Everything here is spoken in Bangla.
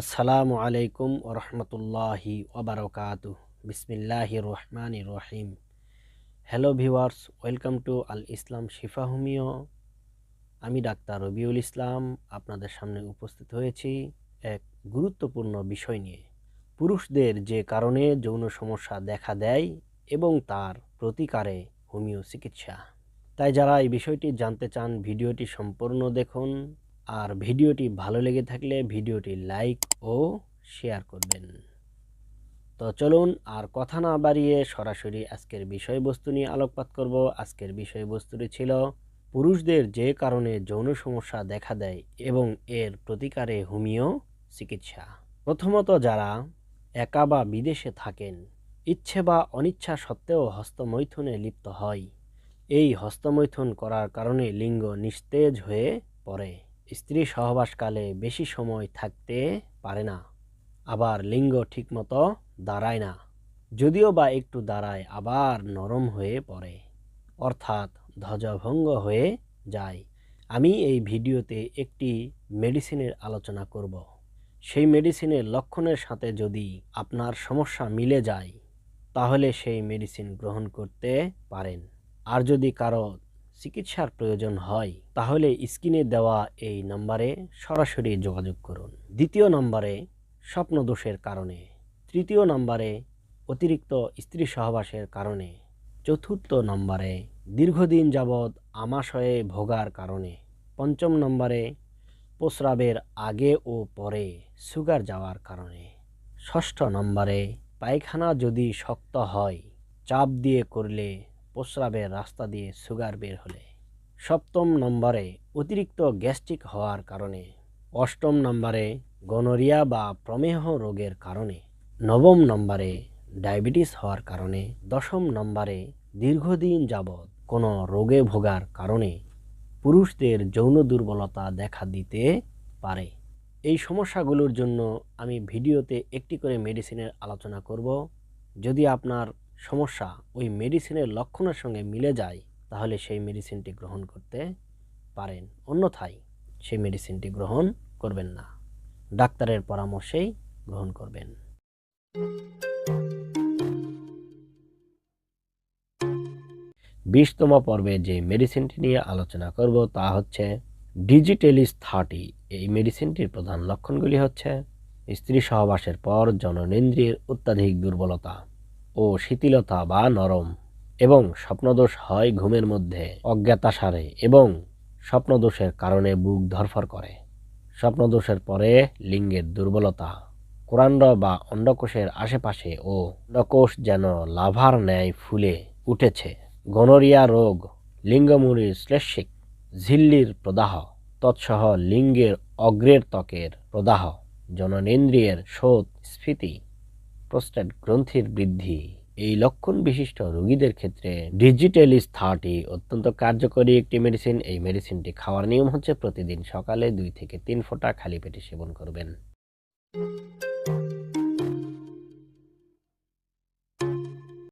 আসসালামু আলাইকুম ওরহমতুল্লাহি ওবরকাত বিসমিল্লাহ রহমান রহিম। Hello viewers welcome to Al Islam Shifa homeo আমি ডাক্তার রবিউল ইসলাম, আপনাদের সামনে উপস্থিত হয়েছি এক গুরুত্বপূর্ণ বিষয় নিয়ে। পুরুষদের যে কারণে যৌন সমস্যা দেখা দেয় এবং তার প্রতিকারে হোমিও চিকিৎসা। তাই যারা এই বিষয়টি জানতে চান, ভিডিওটি সম্পূর্ণ দেখুন। আর ভিডিওটি ভালো লেগে থাকলে ভিডিওটি লাইক ও শেয়ার করবেন। তো চলুন আর কথা না বাড়িয়ে সরাসরি আজকের বিষয়বস্তু নিয়ে আলোকপাত করব। আজকের বিষয়বস্তুটি ছিল পুরুষদের যে কারণে যৌন সমস্যা দেখা দেয় এবং এর প্রতিকারে হোমিও চিকিৎসা। প্রথমত যারা একা বা বিদেশে থাকেন, ইচ্ছে বা অনিচ্ছা সত্ত্বেও হস্তমৈথুনে লিপ্ত হয়। এই হস্তমৈথুন করার কারণে লিঙ্গ নিস্তেজ হয়ে পড়ে। স্ত্রী সহবাসকালে বেশি সময় থাকতে পারে না, আবার লিঙ্গ ঠিকমতো দাঁড়ায় না, যদিও বা একটু দাঁড়ায়, আবার নরম হয়ে পড়ে, অর্থাৎ ধ্বজভঙ্গ হয়ে যায়। আমি এই ভিডিওতে একটি মেডিসিনের আলোচনা করব। সেই মেডিসিনের লক্ষণের সাথে যদি আপনার সমস্যা মিলে যায়, তাহলে সেই মেডিসিন গ্রহণ করতে পারেন। আর যদি কারও চিকিৎসার প্রয়োজন হয়, তাহলে স্ক্রিনে দেওয়া এই নম্বরে সরাসরি যোগাযোগ করুন। দ্বিতীয় নম্বরে স্বপ্নদোষের কারণে, তৃতীয় নম্বরে অতিরিক্ত স্ত্রী সহবাসের কারণে, চতুর্থ নম্বরে দীর্ঘদিন যাবৎ আমাশয়ে ভোগার কারণে, পঞ্চম নম্বরে প্রস্রাবের আগে ও পরে সুগার যাওয়ার কারণে, ষষ্ঠ নম্বরে পায়খানা যদি শক্ত হয়, চাপ দিয়ে করলে প্রস্রাবের রাস্তা দিয়ে সুগার বের হলে। সপ্তম নম্বরে অতিরিক্ত গ্যাস্ট্রিক হওয়ার কারণে। অষ্টম নম্বরে গনোরিয়া বা প্রমেহ রোগের কারণে। নবম নম্বরে ডায়াবেটিস হওয়ার কারণে। দশম নম্বরে দীর্ঘদিন যাবৎ কোনো রোগে ভোগার কারণে পুরুষদের যৌন দুর্বলতা দেখা দিতে পারে। এই সমস্যাগুলোর জন্য আমি ভিডিওতে একটি করে মেডিসিনের আলোচনা করব। যদি আপনার সমস্যা ওই মেডিসিনের লক্ষণের সঙ্গে মিলে যায়, তাহলে সেই মেডিসিনটি গ্রহণ করতে পারেন। অন্যথায় সেই মেডিসিনটি গ্রহণ করবেন না। ডাক্তারের পরামর্শেই গ্রহণ করবেন। বিশতম পর্বে যে মেডিসিনটি নিয়ে আলোচনা করব তা হচ্ছে ডিজিটেলিস থার্টি এই মেডিসিনটির প্রধান লক্ষণগুলি হচ্ছে স্ত্রী সহবাসের পর জননেন্দ্রিয়ের অত্যাধিক দুর্বলতা। ও শিথিলতা বা নরম এবং স্বপ্নদোষ হয় ঘুমের মধ্যে, অজ্ঞাতাসারে এবং স্বপ্নদোষের কারণে বুক ধরফর করে। স্বপ্নদোষের পরে লিঙ্গের দুর্বলতা কোরান্ড বা অন্ডকোষের আশেপাশে ও অন্ডকোষ যেন লাভার ন্যায় ফুলে উঠেছে। গনোরিয়া রোগ লিঙ্গমুড়ির শ্লেষিক ঝিল্লির প্রদাহ, তৎসহ লিঙ্গের অগ্রের ত্বকের প্রদাহ, জননেন্দ্রিয়ের শোধ স্ফীতি প্রস্টেট গ্রন্থির বৃদ্ধি। এই লক্ষণ বিশিষ্ট রোগীদের ক্ষেত্রে ডিজিটালিস থার্টি অত্যন্ত কার্যকরী একটি মেডিসিন। এই মেডিসিনটি খাওয়ার নিয়ম হচ্ছে প্রতিদিন সকালে দুই থেকে তিন ফোঁটা খালি পেটে সেবন করবেন।